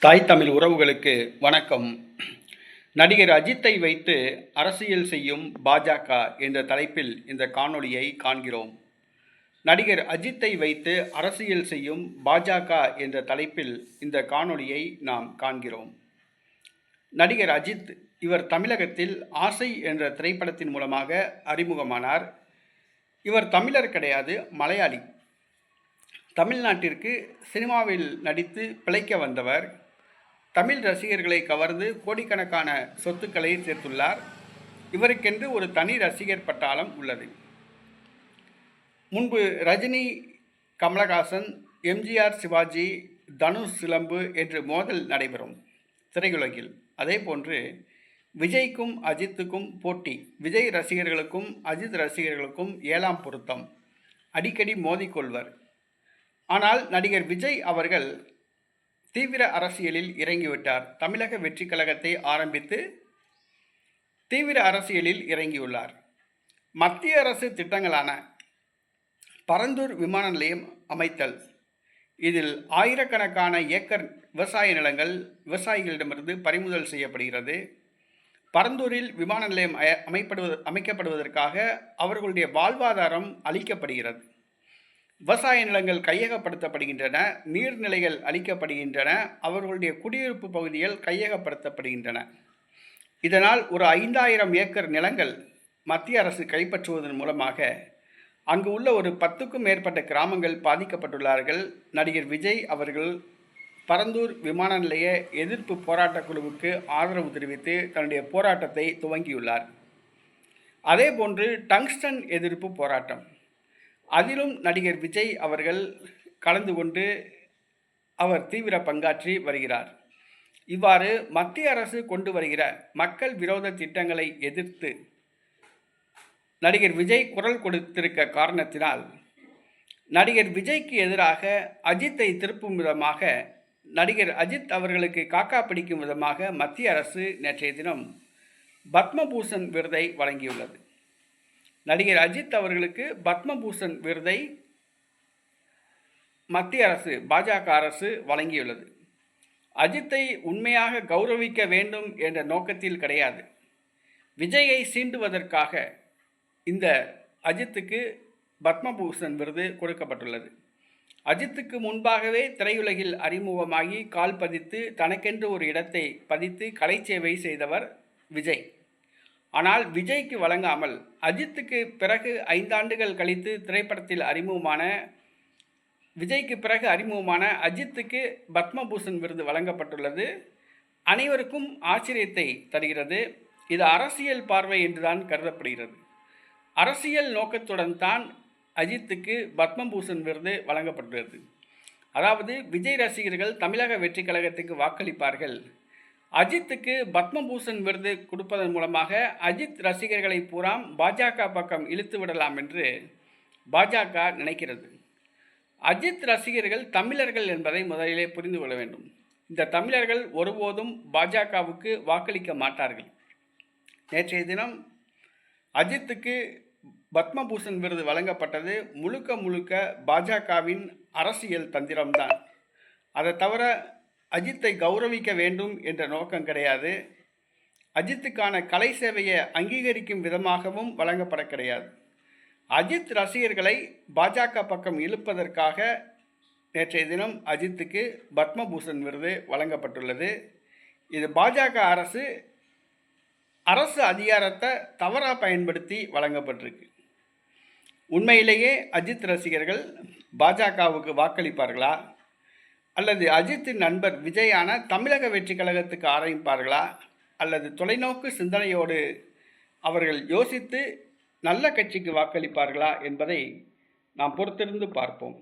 தாய் தமிழ் உறவுகளுக்கு வணக்கம். நடிகர் அஜித்தை வைத்து அரசியல் செய்யும் பாஜக என்ற தலைப்பில் இந்த காணொளியை காண்கிறோம். நடிகர் அஜித்தை வைத்து அரசியல் செய்யும் பாஜக என்ற தலைப்பில் இந்த காணொளியை நாம் காண்கிறோம். நடிகர் அஜித் இவர் தமிழகத்தில் ஆசை என்ற திரைப்படத்தின் மூலமாக அறிமுகமானார். இவர் தமிழர் கிடையாது மலையாளி. தமிழ்நாட்டிற்கு சினிமாவில் நடித்து பிழைக்க வந்தவர் தமிழ் ரசிகர்களை கவர்ந்து கோடிக்கணக்கான சொத்துக்களை சேர்த்துள்ளார். இவருக்கென்று ஒரு தனி ரசிகர் பட்டாளம் உள்ளது. முன்பு ரஜினி கமலஹாசன் எம்ஜிஆர் சிவாஜி தனுஷ் சிலம்பு என்று மோதல் நடைபெறும் திரையுலகில். அதேபோன்று விஜய்க்கும் அஜித்துக்கும் போட்டி. விஜய் ரசிகர்களுக்கும் அஜித் ரசிகர்களுக்கும் ஏழாம் பொருத்தம். அடிக்கடி மோதிக்கொள்வர். ஆனால் நடிகர் விஜய் அவர்கள் தீவிர அரசியலில் இறங்கிவிட்டார். தமிழக வெற்றி கழகத்தை ஆரம்பித்து தீவிர அரசியலில் இறங்கியுள்ளார். மத்திய அரசு திட்டங்களான பரந்தூர் விமான நிலையம் அமைத்தல் இதில் ஆயிரக்கணக்கான ஏக்கர் விவசாய நிலங்கள் விவசாயிகளிடமிருந்து பறிமுதல் செய்யப்படுகிறது. பரந்தூரில் விமான நிலையம் அமைப்படுவது அமைக்கப்படுவதற்காக அவர்களுடைய வாழ்வாதாரம் அளிக்கப்படுகிறது. விவசாய நிலங்கள் கையகப்படுத்தப்படுகின்றன நீர்நிலைகள் அளிக்கப்படுகின்றன அவர்களுடைய குடியிருப்பு பகுதிகள் கையகப்படுத்தப்படுகின்றன. இதனால் ஒரு ஐந்தாயிரம் ஏக்கர் நிலங்கள் மத்திய அரசு கைப்பற்றுவதன் மூலமாக அங்கு உள்ள ஒரு பத்துக்கும் மேற்பட்ட கிராமங்கள் பாதிக்கப்பட்டுள்ளார்கள். நடிகர் விஜய் அவர்கள் பரந்தூர் விமான நிலைய எதிர்ப்பு போராட்டக் குழுவுக்கு ஆதரவு தெரிவித்து தன்னுடைய போராட்டத்தை துவங்கியுள்ளார். அதேபோன்று டங்ஸ்டன் எதிர்ப்பு போராட்டம். அதிலும் நடிகர் விஜய் அவர்கள் கலந்து கொண்டு அவர் தீவிர பங்காற்றி வருகிறார். இவ்வாறு மத்திய அரசு கொண்டு வருகிற மக்கள் விரோத திட்டங்களை எதிர்த்து நடிகர் விஜய் குரல் கொடுத்திருக்க காரணத்தினால் நடிகர் விஜய்க்கு எதிராக அஜித்தை திருப்பும் விதமாக நடிகர் அஜித் அவர்களுக்கு காக்கா பிடிக்கும் விதமாக மத்திய அரசு நேற்றைய தினம் பத்மபூஷன் விருதை வழங்கியுள்ளது. நடிகர் அஜித் அவர்களுக்கு பத்மபூஷன் விருதை மத்திய அரசு பாஜக அரசு வழங்கியுள்ளது. அஜித்தை உண்மையாக கௌரவிக்க வேண்டும் என்ற நோக்கத்தில் கிடையாது. விஜயை சீண்டுவதற்காக இந்த அஜித்துக்கு பத்மபூஷன் விருது கொடுக்கப்பட்டுள்ளது. அஜித்துக்கு முன்பாகவே திரையுலகில் அறிமுகமாகி கால் பதித்து தனக்கென்று ஒரு இடத்தை பதித்து கலை சேவை செய்தவர் விஜய். ஆனால் விஜய்க்கு வழங்காமல் அஜித்துக்கு பிறகு ஐந்தாண்டுகள் கழித்து திரைப்படத்தில் அறிமுகமான விஜய்க்கு பிறகு அறிமுகமான அஜித்துக்கு பத்மபூஷன் விருது வழங்கப்பட்டுள்ளது. அனைவருக்கும் ஆச்சரியத்தை தருகிறது. இது அரசியல் பார்வை என்றுதான் கருதப்படுகிறது. அரசியல் நோக்கத்துடன் தான் அஜித்துக்கு பத்மபூஷன் விருது வழங்கப்பட்டுள்ளது. அதாவது விஜய் ரசிகர்கள் தமிழக வெற்றி கழகத்துக்கு வாக்களிப்பார்கள். அஜித்துக்கு பத்மபூஷன் விருது கொடுப்பதன் மூலமாக அஜித் ரசிகர்களை பூராம் பாஜக பக்கம் இழுத்து விடலாம் என்று பாஜக நினைக்கிறது. அஜித் ரசிகர்கள் தமிழர்கள் என்பதை முதலிலே புரிந்து கொள்ள வேண்டும். இந்த தமிழர்கள் ஒருபோதும் பாஜகவுக்கு வாக்களிக்க மாட்டார்கள். நேற்றைய தினம் அஜித்துக்கு பத்மபூஷன் விருது வழங்கப்பட்டது முழுக்க முழுக்க பாஜகவின் அரசியல் தந்திரம்தான். அதை தவிர அஜித்தை கௌரவிக்க வேண்டும் என்ற நோக்கம் கிடையாது. அஜித்துக்கான கலை சேவையை அங்கீகரிக்கும் விதமாகவும் வழங்கப்பட கிடையாது. அஜித் ரசிகர்களை பாஜக பக்கம் இழுப்பதற்காக நேற்றைய தினம் அஜித்துக்கு பத்மபூஷன் விருது வழங்கப்பட்டுள்ளது. இது பாஜக அரசு அரசு அதிகாரத்தை தவறாக பயன்படுத்தி வழங்கப்பட்டிருக்கு. உண்மையிலேயே அஜித் ரசிகர்கள் பாஜகவுக்கு வாக்களிப்பார்களா? அல்லது அஜித்தின் நண்பர் விஜயான தமிழக வெற்றி கழகத்துக்கு ஆரம்பிப்பார்களா அல்லது தொலைநோக்கு சிந்தனையோடு அவர்கள் யோசித்து நல்ல கட்சிக்கு வாக்களிப்பார்களா என்பதை நாம் பொறுத்திருந்து பார்ப்போம்.